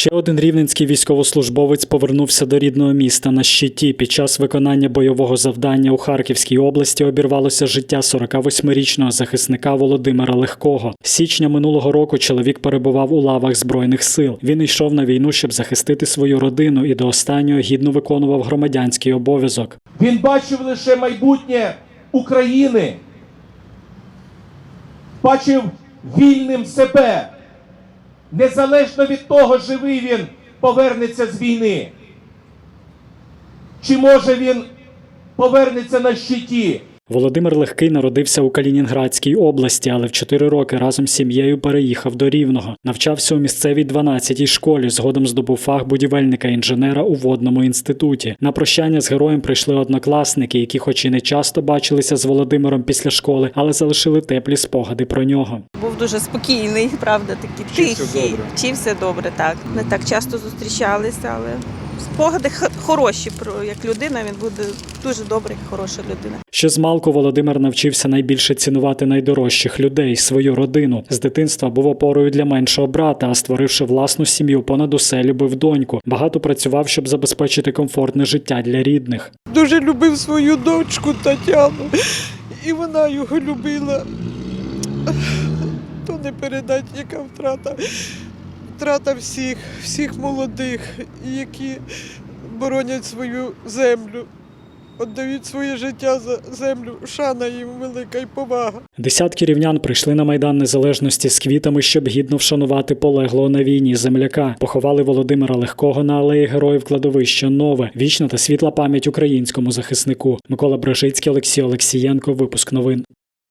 Ще один рівненський військовослужбовець повернувся до рідного міста на щиті. Під час виконання бойового завдання у Харківській області обірвалося життя 48-річного захисника Володимира Легкого. Січня минулого року чоловік перебував у лавах збройних сил. Він йшов на війну, щоб захистити свою родину, і до останнього гідно виконував громадянський обов'язок. Він бачив лише майбутнє України. Бачив вільним себе. Незалежно від того, живий він повернеться з війни. Чи може він повернеться на щиті? Володимир Легкий народився у Калінінградській області, але в 4 роки разом з сім'єю переїхав до Рівного. Навчався у місцевій 12-й школі. Згодом здобув фах будівельника-інженера у водному інституті. На прощання з героєм прийшли однокласники, які, хоч і не часто бачилися з Володимиром після школи, але залишили теплі спогади про нього. Був дуже спокійний, правда, такий Вчився тихий. добре. Вчився добре, так. Не так часто зустрічалися, але спогади хороші про як людина. Він буде дуже добрий, хороша людина. Ще з малку Володимир навчився найбільше цінувати найдорожчих людей свою родину. З дитинства був опорою для меншого брата, а створивши власну сім'ю, понад усе любив доньку. Багато працював, щоб забезпечити комфортне життя для рідних. дуже любив свою дочку Тетяну, і вона його любила. То не передать, яка втрата. Втрата всіх, всіх молодих, які боронять свою землю, віддають своє життя за землю. Шана їм велика і повага. Десятки рівнян прийшли на майдан незалежності з квітами, щоб гідно вшанувати полеглого на війні земляка. Поховали Володимира Легкого на алеї героїв кладовища Нове. Вічна та світла пам'ять українському захиснику. Микола Брежицький, Олексій Олексієнко. Випуск новин.